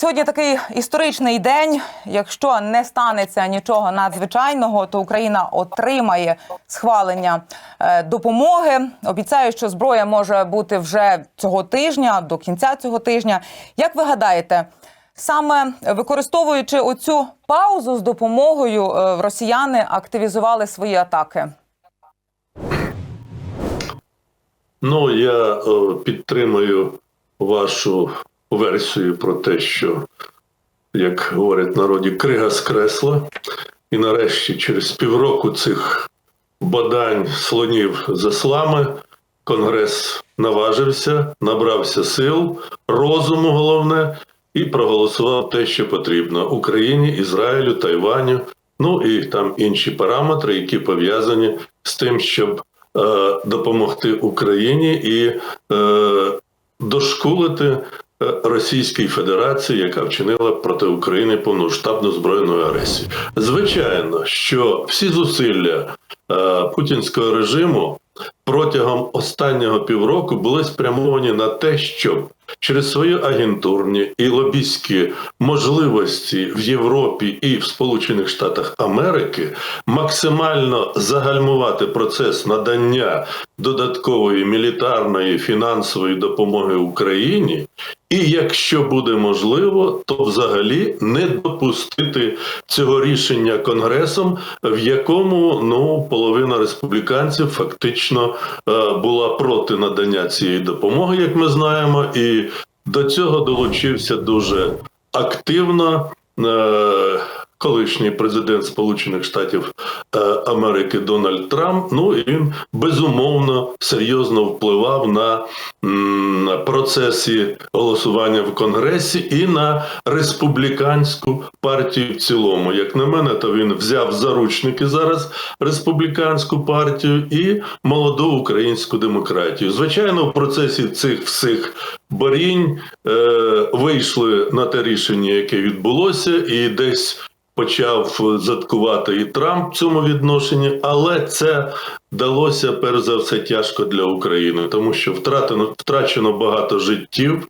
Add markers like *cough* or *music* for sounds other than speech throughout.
Сьогодні такий історичний день. Якщо не станеться нічого надзвичайного, то Україна отримає схвалення е, допомоги. Обіцяю, що зброя може бути вже цього тижня, до кінця цього тижня. Як ви гадаєте, саме використовуючи оцю паузу з допомогою, е, росіяни активізували свої атаки? Ну, я е, підтримую вашу версію про те, що, як говорять народі, крига скресла. І нарешті, через півроку цих бодань слонів за слами, Конгрес наважився, набрався сил, розуму головне, і проголосував те, що потрібно Україні, Ізраїлю, Тайваню, ну і там інші параметри, які пов'язані з тим, щоб е, допомогти Україні і е, дошкулити е, Російській Федерації, яка вчинила проти України повноштабну збройну агресію. Звичайно, що всі зусилля е, путінського режиму протягом останнього півроку були спрямовані на те, щоб через свої агентурні і лобістські можливості в Європі і в Сполучених Штатах Америки максимально загальмувати процес надання додаткової мілітарної фінансової допомоги Україні, і якщо буде можливо, то взагалі не допустити цього рішення конгресом, в якому ну половина республіканців фактично е, була проти надання цієї допомоги, як ми знаємо, і до цього долучився дуже активно. е, Колишній президент Сполучених Штатів е, Америки Дональд Трамп. Ну і він безумовно серйозно впливав на процесі голосування в Конгресі і на республіканську партію в цілому. Як на мене, то він взяв заручники зараз республіканську партію і молоду українську демократію. Звичайно, в процесі цих всіх борінь е, вийшли на те рішення, яке відбулося, і десь. Почав заткувати і Трамп в цьому відношенні, але це далося перш за все тяжко для України, тому що втратено втрачено багато життів.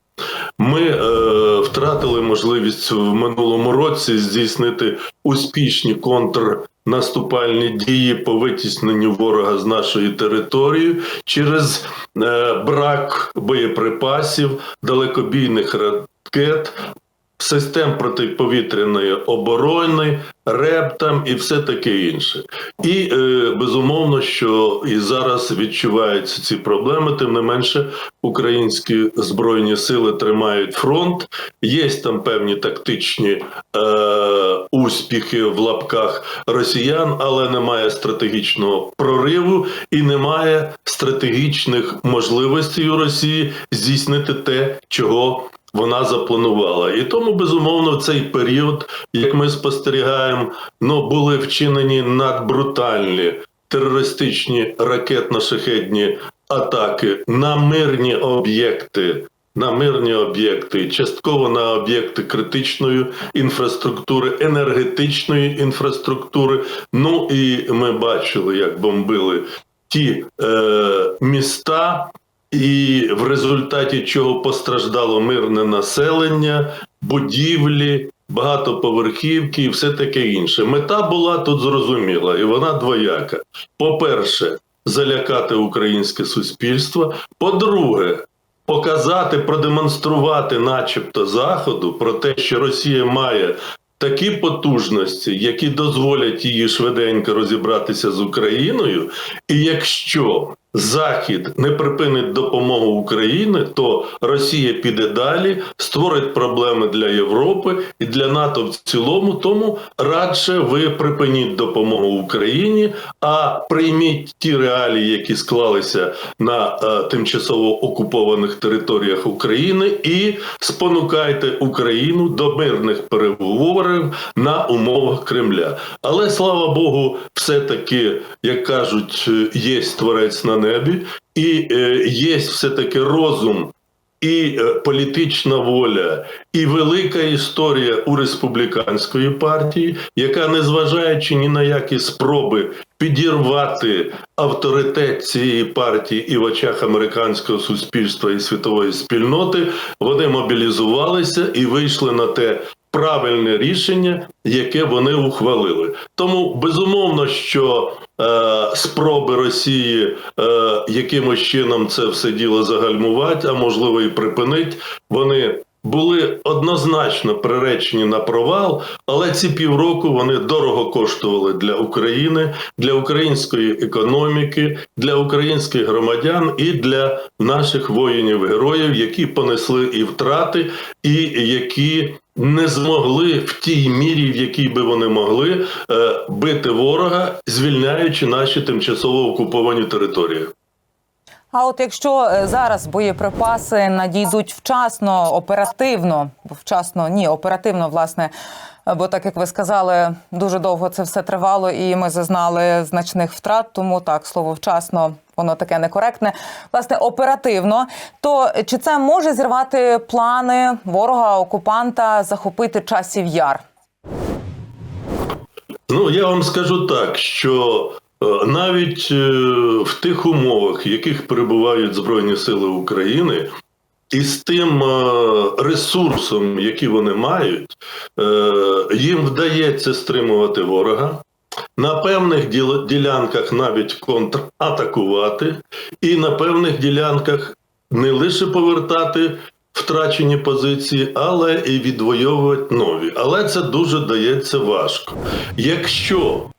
Ми е, втратили можливість в минулому році здійснити успішні контрнаступальні дії по витісненню ворога з нашої території через е, брак боєприпасів, далекобійних ракет, систем протиповітряної оборони, РЕБ там і все таке інше. І е, безумовно, що і зараз відчуваються ці проблеми, тим не менше, українські збройні сили тримають фронт. Є там певні тактичні е, успіхи в лапках росіян, але немає стратегічного прориву і немає стратегічних можливостей у Росії здійснити те, чого вона запланувала. І тому, безумовно, в цей період, як ми спостерігаємо, ну були вчинені надбрутальні терористичні ракетно-шахедні атаки на мирні об'єкти. На мирні об'єкти, частково на об'єкти критичної інфраструктури, енергетичної інфраструктури. Ну і ми бачили, як бомбили ті е, міста, і в результаті чого постраждало мирне населення, будівлі, багатоповерхівки і все таке інше. Мета була тут зрозуміла, і вона двояка. По-перше, залякати українське суспільство. По-друге, показати, продемонструвати, начебто, заходу про те, що Росія має. Такі потужності, які дозволять її швиденько розібратися з Україною, і якщо Захід не припинить допомогу Україні, то Росія піде далі, створить проблеми для Європи і для НАТО в цілому. Тому радше ви припиніть допомогу Україні, а прийміть ті реалії, які склалися на е, тимчасово окупованих територіях України, і спонукайте Україну до мирних переговорів на умовах Кремля. Але слава Богу, все таки, як кажуть, е, є творець на небі, і е, є все-таки розум. І е, політична воля, і велика історія у республіканської партії, яка, незважаючи ні на які спроби підірвати авторитет цієї партії і в очах американського суспільства і світової спільноти, вони мобілізувалися і вийшли на те правильне рішення, яке вони ухвалили. Тому безумовно, що е, спроби Росії е, якимось чином це все діло загальмувати, а можливо і припинити, вони були однозначно приречені на провал, але ці півроку вони дорого коштували для України, для української економіки, для українських громадян і для наших воїнів-героїв, які понесли і втрати, і які не змогли в тій мірі, в якій би вони могли е, бити ворога, звільняючи наші тимчасово окуповані території. А от якщо е, зараз боєприпаси надійдуть вчасно, оперативно, вчасно ні, оперативно, власне, бо так як ви сказали, дуже довго це все тривало, і ми зазнали значних втрат. Тому так слово вчасно воно таке некоректне. Власне, оперативно, то чи це може зірвати плани ворога окупанта захопити часів яр? Ну, я вам скажу так, що е, навіть е, в тих умовах, в яких перебувають Збройні Сили України, і з тим е, ресурсом, який вони мають, е, їм вдається стримувати ворога. На певних ділянках навіть контратакувати, і на певних ділянках не лише повертати втрачені позиції, але і відвоювати нові. Але це дуже дається важко. Якщо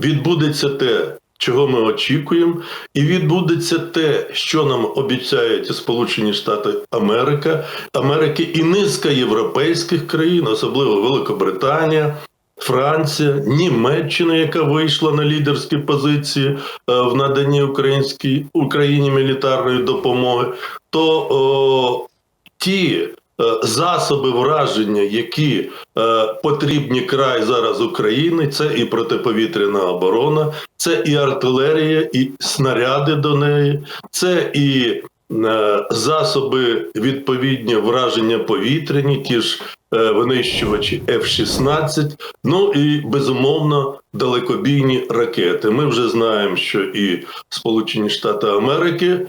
відбудеться те, чого ми очікуємо, і відбудеться те, що нам обіцяють Сполучені Штати Америка, Америки і низка європейських країн, особливо Великобританія. Франція, Німеччина, яка вийшла на лідерські позиції е, в наданні українській Україні мілітарної допомоги, то о, ті засоби враження, які е, потрібні край зараз України, це і протиповітряна оборона, це і артилерія, і снаряди до неї, це і е, засоби відповідні враження повітряні, ті ж е, винищувачі F-16, ну і безумовно далекобійні ракети. Ми вже знаємо, що і Сполучені Штати Америки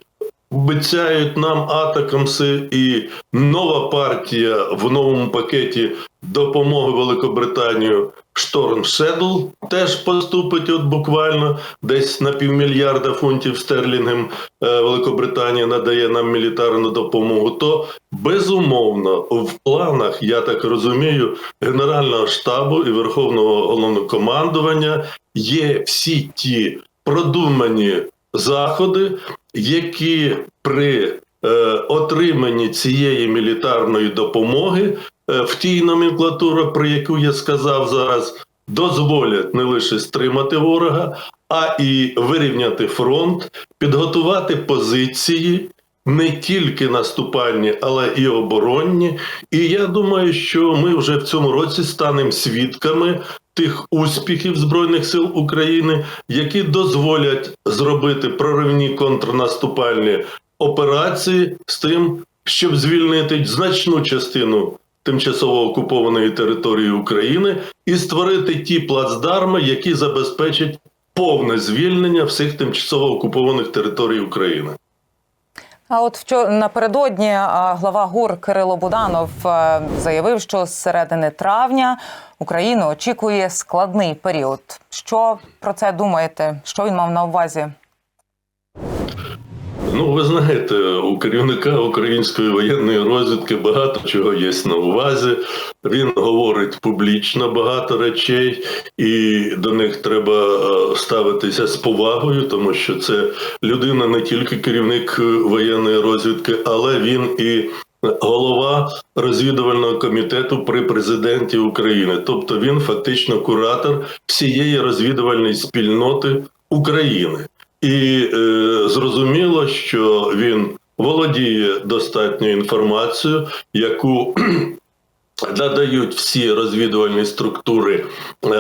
обіцяють нам атакамси, і нова партія в новому пакеті допомоги Великобританію Шторм Шедл теж поступить от буквально десь на півмільярда фунтів стерлінгів е, Великобританія надає нам мілітарну допомогу. То безумовно в планах, я так розумію, Генерального штабу і Верховного головнокомандування є всі ті продумані заходи, які при е, отриманні цієї мілітарної допомоги е, в тій номенклатурі, про яку я сказав зараз, дозволять не лише стримати ворога, а і вирівняти фронт, підготувати позиції. Не тільки наступальні, але і оборонні. І я думаю, що ми вже в цьому році станемо свідками тих успіхів Збройних сил України, які дозволять зробити проривні контрнаступальні операції з тим, щоб звільнити значну частину тимчасово окупованої території України і створити ті плацдарми, які забезпечать повне звільнення всіх тимчасово окупованих територій України. А от вчора напередодні глава ГУР Кирило Буданов е, заявив, що з середини травня Україну очікує складний період. Що про це думаєте? Що він мав на увазі? Ну, ви знаєте, у керівника української воєнної розвідки багато чого є на увазі. Він говорить публічно багато речей, і до них треба е, ставитися з повагою, тому що це людина не тільки керівник е, воєнної розвідки, але він і голова розвідувального комітету при президенті України. Тобто він фактично куратор всієї розвідувальної спільноти України. І е, зрозуміло, що він володіє достатньою інформацією, яку *clears throat* надають всі розвідувальні структури е,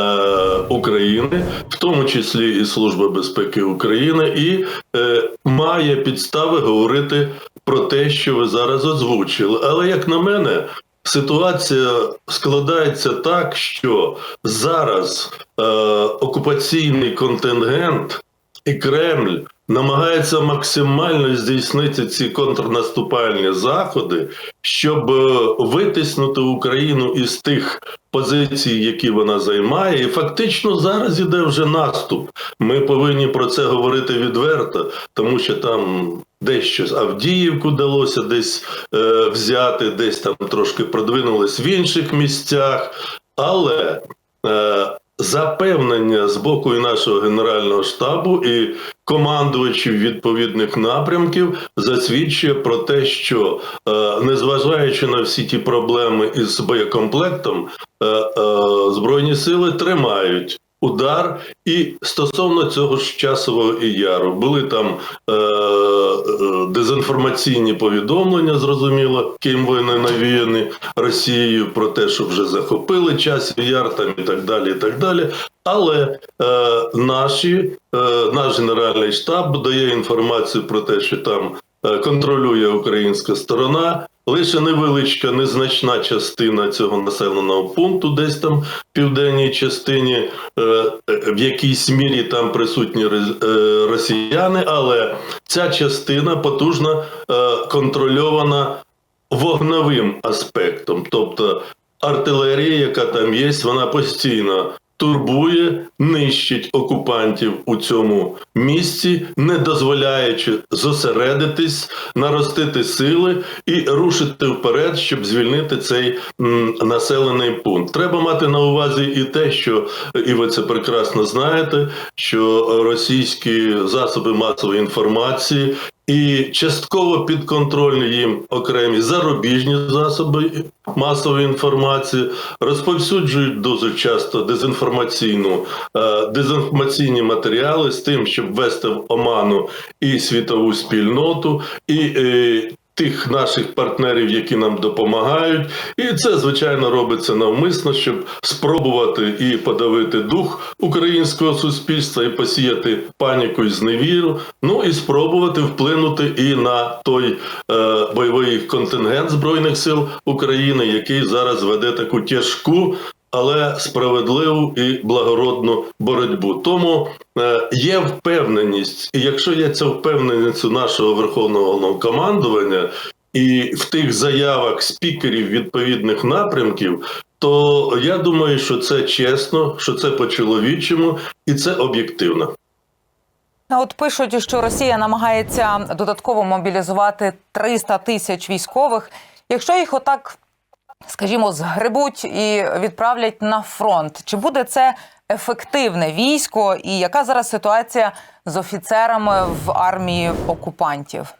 України, в тому числі і Служба безпеки України, і е, має підстави говорити про те, що ви зараз озвучили. Але як на мене, ситуація складається так, що зараз е, окупаційний контингент і Кремль намагається максимально здійснити ці контрнаступальні заходи, щоб е, витиснути Україну із тих позицій, які вона займає, і фактично зараз іде вже наступ. Ми повинні про це говорити відверто, тому що там дещо з Авдіївку вдалося десь е, взяти, десь там трошки продвинулись в інших місцях, але е, запевнення з боку і нашого генерального штабу і командувачів відповідних напрямків засвідчує про те, що е, незважаючи на всі ті проблеми із боєкомплектом, е, е, збройні сили тримають. Удар і стосовно цього ж часового і яру були там е, е, дезінформаційні повідомлення, зрозуміло, ким вони навіяні Росією про те, що вже захопили час яр там і так далі. і так далі. Але е, наші, е, наш генеральний штаб дає інформацію про те, що там е, контролює українська сторона. Лише невеличка, незначна частина цього населеного пункту, десь там в південній частині, е, е, в якійсь мірі там присутні е, росіяни, але ця частина потужно контрольована вогновим аспектом. Тобто артилерія, яка там є, вона постійно турбує, нищить окупантів у цьому місці, не дозволяючи зосередитись, наростити сили і рушити вперед, щоб звільнити цей м, населений пункт. Треба мати на увазі і те, що і ви це прекрасно знаєте, що російські засоби масової інформації і частково підконтрольні їм окремі зарубіжні засоби масової інформації розповсюджують дуже часто дезінформаційну е, дезінформаційні матеріали з тим, щоб ввести в оману і світову спільноту, і е, тих наших партнерів, які нам допомагають, і це звичайно робиться навмисно, щоб спробувати і подавити дух українського суспільства, і посіяти паніку і зневіру. Ну і спробувати вплинути і на той е, бойовий контингент збройних сил України, який зараз веде таку тяжку. Але справедливу і благородну боротьбу. Тому є впевненість, і якщо є ця впевненість у нашого верховного головнокомандування і в тих заявах спікерів відповідних напрямків, то я думаю, що це чесно, що це по-чоловічому і це об'єктивно. От пишуть, що Росія намагається додатково мобілізувати 300 тисяч військових. Якщо їх отак, скажімо, згребуть і відправлять на фронт, чи буде це ефективне військо? І яка зараз ситуація з офіцерами в армії окупантів?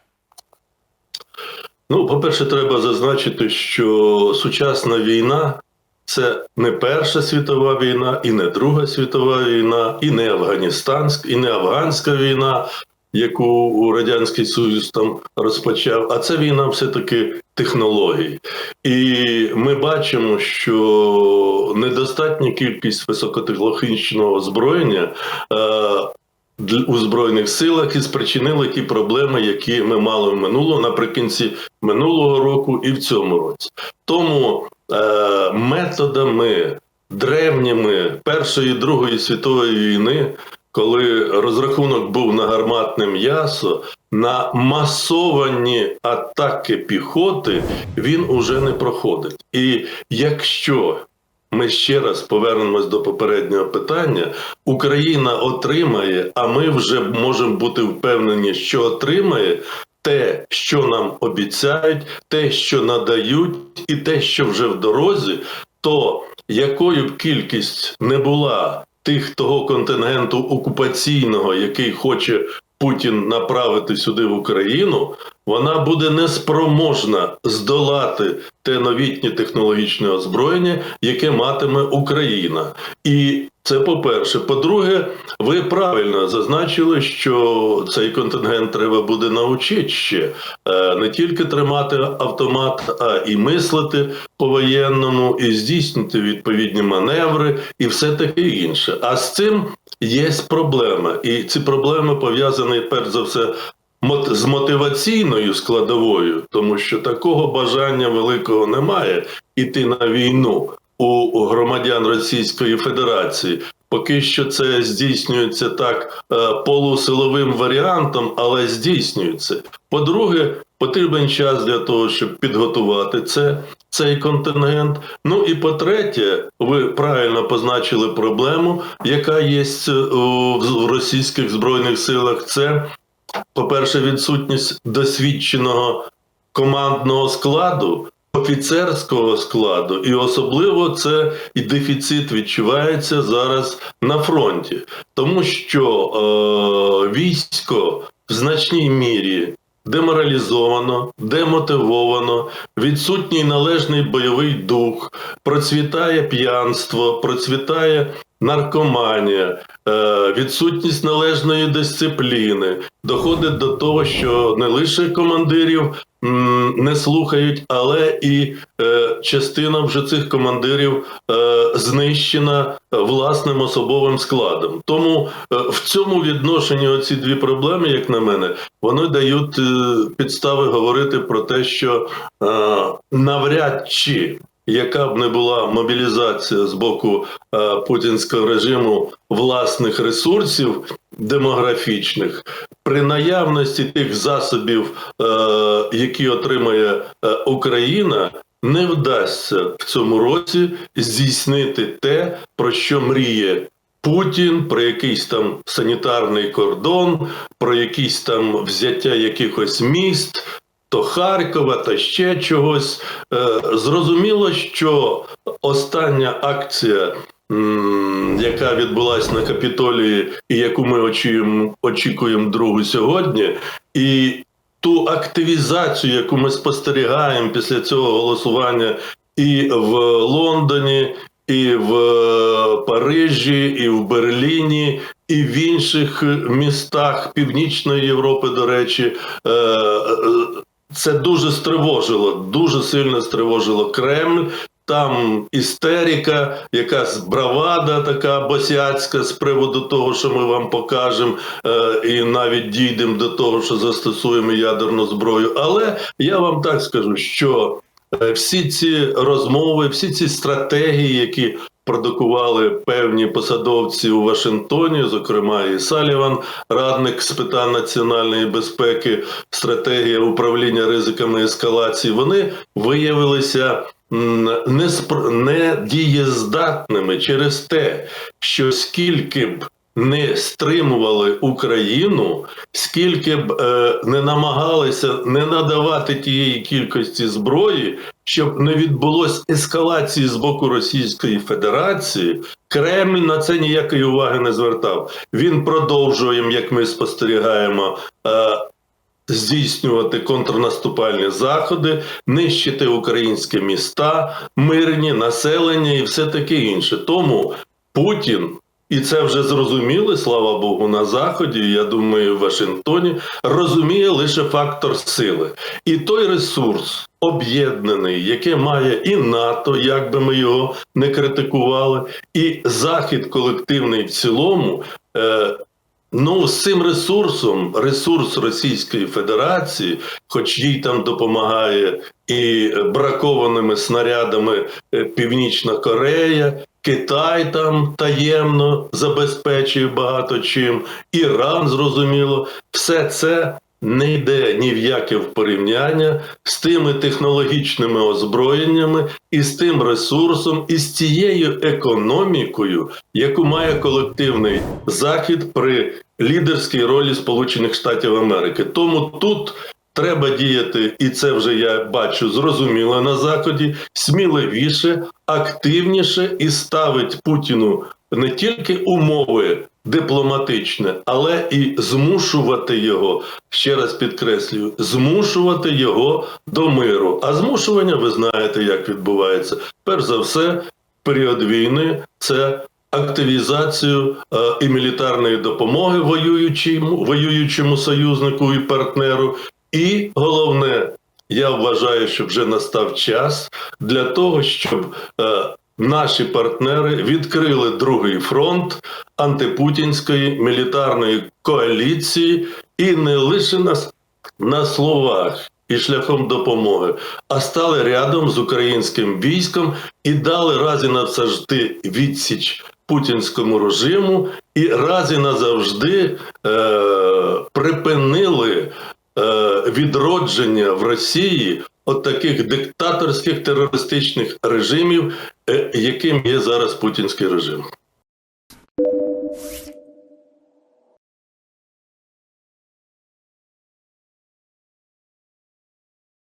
Ну, по-перше, треба зазначити, що сучасна війна це не Перша світова війна, і не Друга світова війна, і не Афганістанська, і не афганська війна, яку Радянський Союз там розпочав, а це війна все-таки технологій. І ми бачимо, що недостатня кількість високотехнологічного озброєння. Е, у збройних силах і спричинили ті проблеми, які ми мали в минулого наприкінці минулого року і в цьому році. Тому е, методами древніми Першої і Другої світової війни, коли розрахунок був на гарматне м'ясо, на масовані атаки піхоти він уже не проходить. І якщо ми ще раз повернемось до попереднього питання. Україна отримає, а ми вже можемо бути впевнені, що отримає те, що нам обіцяють, те, що надають, і те, що вже в дорозі, то якою б кількість не була тих того контингенту окупаційного, який хоче Путін направити сюди в Україну, вона буде неспроможна здолати те новітнє технологічне озброєння, яке матиме Україна. І це по-перше. По-друге, ви правильно зазначили, що цей контингент треба буде навчити ще е, не тільки тримати автомат, а і мислити по-воєнному, і здійснити відповідні маневри, і все таке інше. А з цим є проблема, і ці проблеми пов'язані перш за все з мотиваційною складовою, тому що такого бажання великого немає іти на війну у громадян Російської Федерації. Поки що це здійснюється так е, полусиловим варіантом, але здійснюється. По-друге, потрібен час для того, щоб підготувати це, цей контингент. Ну і по-третє, ви правильно позначили проблему, яка є е, в російських збройних силах. Це, по-перше, відсутність досвідченого командного складу. Офіцерського складу, і особливо це і дефіцит відчувається зараз на фронті, тому що е, військо в значній мірі деморалізовано, демотивовано, відсутній належний бойовий дух, процвітає п'янство, процвітає наркоманія, е, відсутність належної дисципліни, доходить до того, що не лише командирів не слухають, але і е, частина вже цих командирів е, знищена власним особовим складом. Тому е, в цьому відношенні оці дві проблеми, як на мене, вони дають е, підстави говорити про те, що е, навряд чи яка б не була мобілізація з боку е, путінського режиму власних ресурсів демографічних, при наявності тих засобів, е, які отримає е, Україна, не вдасться в цьому році здійснити те, про що мріє. Путін про якийсь там санітарний кордон, про якісь там взяття якихось міст, то Харкова та ще чогось. Е, Зрозуміло, що остання акція, яка відбулася на Капітолії, і яку ми очікуємо, очікуємо другу сьогодні, і ту активізацію, яку ми спостерігаємо після цього голосування і в Лондоні, і в е, Парижі, і в Берліні, і в інших містах Північної Європи, до речі, е, це дуже стривожило, дуже сильно стривожило Кремль. Там істерика, якась бравада така босяцька з приводу того, що ми вам покажемо, е, і навіть дійдемо до того, що застосуємо ядерну зброю. Але я вам так скажу, що е, всі ці розмови, всі ці стратегії, які продукували певні посадовці у Вашингтоні, зокрема і Саліван, радник з питань національної безпеки, стратегія управління ризиками ескалації, вони виявилися недієздатними через те, що скільки б не стримували Україну, скільки б е, не намагалися не надавати тієї кількості зброї, щоб не відбулось ескалації з боку Російської Федерації, Кремль на це ніякої уваги не звертав. Він продовжує, як ми спостерігаємо. Е, Здійснювати контрнаступальні заходи, нищити українські міста, мирні населення і все таке інше. Тому Путін і це вже зрозуміли, слава Богу, на Заході, я думаю, в Вашингтоні, розуміє лише фактор сили. І той ресурс об'єднаний, який має і НАТО, як би ми його не критикували, і Захід колективний в цілому. Е, Ну, з цим ресурсом, ресурс Російської Федерації, хоч їй там допомагає і бракованими снарядами е, Північна Корея, Китай там таємно забезпечує багато чим, Іран, зрозуміло, все це не йде ні в яке в порівняння з тими технологічними озброєннями і з тим ресурсом, і з цією економікою, яку має колективний захід при лідерській ролі Сполучених Штатів Америки. Тому тут. Треба діяти, і це вже я бачу зрозуміло на заході, сміливіше, активніше і ставить Путіну не тільки умови дипломатичні, але і змушувати його, ще раз підкреслюю, змушувати його до миру. А змушування, ви знаєте, як відбувається. Перш за все, період війни це активізацію е, і мілітарної допомоги воюючому, воюючому союзнику і партнеру. І головне, я вважаю, що вже настав час для того, щоб е, наші партнери відкрили другий фронт антипутінської мілітарної коаліції, і не лише нас на словах і шляхом допомоги, а стали рядом з українським військом і дали разі навсажди відсіч. Путінському режиму і разі назавжди е, припинили Е, відродження в Росії от таких диктаторських терористичних режимів, е, яким є зараз путінський режим.